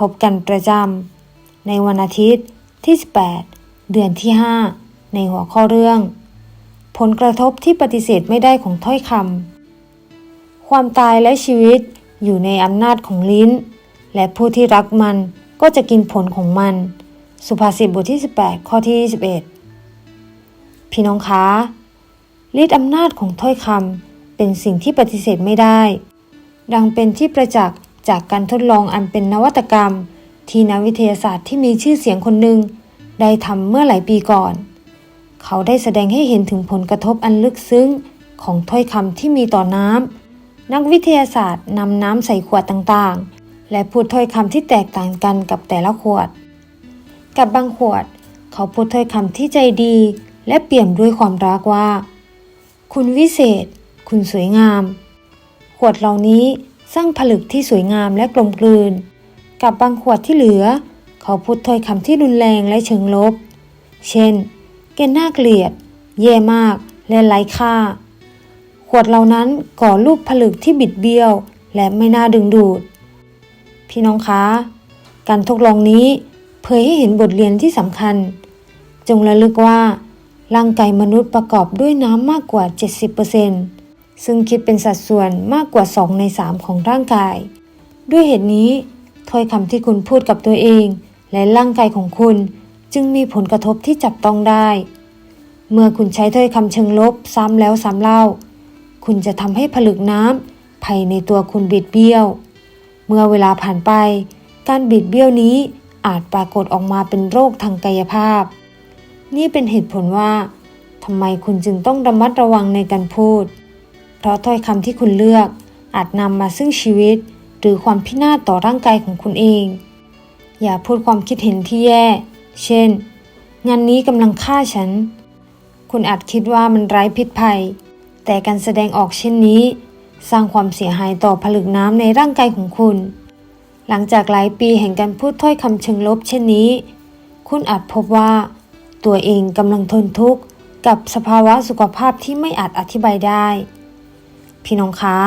พบกันประจำในวันอาทิตย์ที่ 18 เดือนที่ 5 ในหัวข้อเรื่อง ผลกระทบที่ปฏิเสธไม่ได้ของถ้อยคำความตายและชีวิตอยู่ในอำนาจของลิ้น และผู้ที่รักมันก็จะกินผลของมัน สุภาษิตบทที่ 18 ข้อที่ 21 พี่น้องคะฤทธิอำนาจของถ้อยคำเป็นสิ่งที่ปฏิเสธไม่ได้ ดังเป็นที่ประจักษ์ จากการทดลองอันเป็นนวัตกรรม ที่นักวิทยาศาสตร์ที่มีชื่อเสียงคนหนึ่งได้ทำเมื่อหลายปีก่อน เขาได้แสดงให้เห็นถึงผลกระทบอันลึกซึ้งของถ้อยคำที่มีต่อน้ำนักวิทยาศาสตร์นำน้ำใส่ขวดต่างๆ และพูดถ้อยคำที่แตกต่างกันกับแต่ละขวด กับบางขวด เขาพูดถ้อยคำที่ใจดี และเปี่ยมด้วยความรักว่า คุณวิเศษ คุณสวยงาม ขวดเหล่านี้ สร้างผลึกที่สวยงามและกลมกลืน กับบางขวดที่เหลือ เขาพูดถ้อยคำที่รุนแรงและเชิงลบ เช่น แกน่าเกลียด แย่มาก และไร้ค่า ขวดเหล่านั้นก่อรูปผลึกที่บิดเบี้ยว และไม่น่าดึงดูด พี่น้องคะการทดลองนี้เผยให้เห็นบทเรียนที่สำคัญ จงระลึกว่า ร่างกายมนุษย์ประกอบด้วยน้ำมากกว่า 70% ซึ่งคิดเป็นสัดส่วนมากกว่า 2 ใน 3 ของร่างกาย ด้วยเหตุนี้ถ้อยคำที่คุณพูดกับตัวเอง และร่างกายของคุณจึงมีผลกระทบที่จับต้องได้ เมื่อคุณใช้ถ้อยคำเชิงลบซ้ำแล้วซ้ำเล่า คุณจะทำให้ผลึกน้ำภายในตัวคุณบิดเบี้ยว เมื่อเวลาผ่านไป การบิดเบี้ยวนี้อาจปรากฏออกมาเป็นโรคทางกายภาพ นี่เป็นเหตุผลว่าทำไมคุณจึงต้องระมัดระวังในการพูด เพราะถ้อยคำที่คุณเลือก อาจนำมาซึ่งชีวิต หรือความพินาศต่อร่างกายของคุณเอง อย่าพูดความคิดเห็นที่แย่ เช่น งานนี้กำลังฆ่าฉัน คุณอาจคิดว่ามันไร้พิษภัย แต่การแสดงออกเช่นนี้ สร้างความเสียหายต่อผลึกน้ำในร่างกายของคุณ หลังจากหลายปีแห่งการพูดถ้อยคำเชิงลบเช่นนี้ คุณอาจพบว่า ตัวเองกำลังทนทุกข์กับสภาวะสุขภาพที่ไม่อาจอธิบายได้ พี่น้องคะ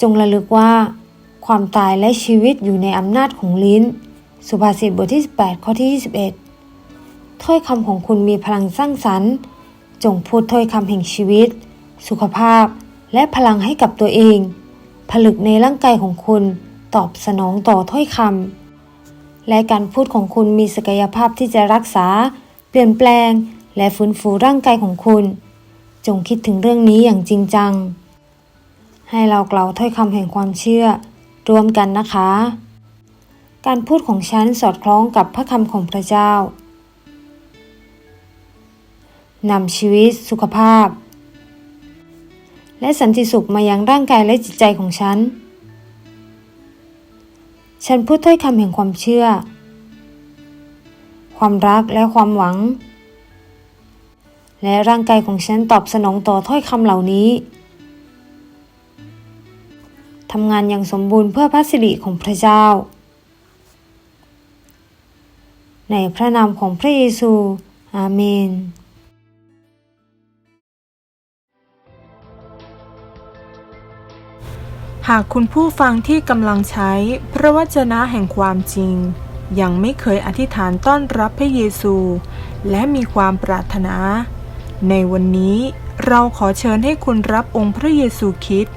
จงระลึกว่า ความตายและชีวิตอยู่ในอำนาจของลิ้น สุภาษิตบทที่ 18 ข้อที่ 21 ถ้อยคำของคุณมีพลังสร้างสรรค์ จงพูดถ้อยคำแห่งชีวิต สุขภาพ และพลังให้กับตัวเอง ผลึกในร่างกายของคุณตอบสนองต่อถ้อยคำและการพูดของคุณมีศักยภาพที่จะรักษา เปลี่ยนแปลง และฟื้นฟูร่างกายของคุณ จงคิดถึงเรื่องนี้อย่างจริงจัง ให้เรากล่าวถ้อยคำแห่งความเชื่อร่วมกันนะคะ การพูดของฉันสอดคล้องกับพระคำของพระเจ้านำชีวิตสุขภาพ และสันติสุขมายังร่างกายและจิตใจของฉัน ฉันพูดถ้อยคำแห่งความเชื่อ ความรักและความหวัง และร่างกายของฉันตอบสนองต่อถ้อยคำเหล่านี้ ทำงานอย่างสมบูรณ์เพื่อพระสิริของพระเจ้า ในพระนามของพระเยซู อาเมนหากคุณผู้ฟังที่กำลังใช้พระวจนะแห่งความจริง ยังไม่เคยอธิษฐานต้อนรับพระเยซู และมีความปรารถนา ในวันนี้เราขอเชิญให้คุณรับองค์พระเยซูคริสต์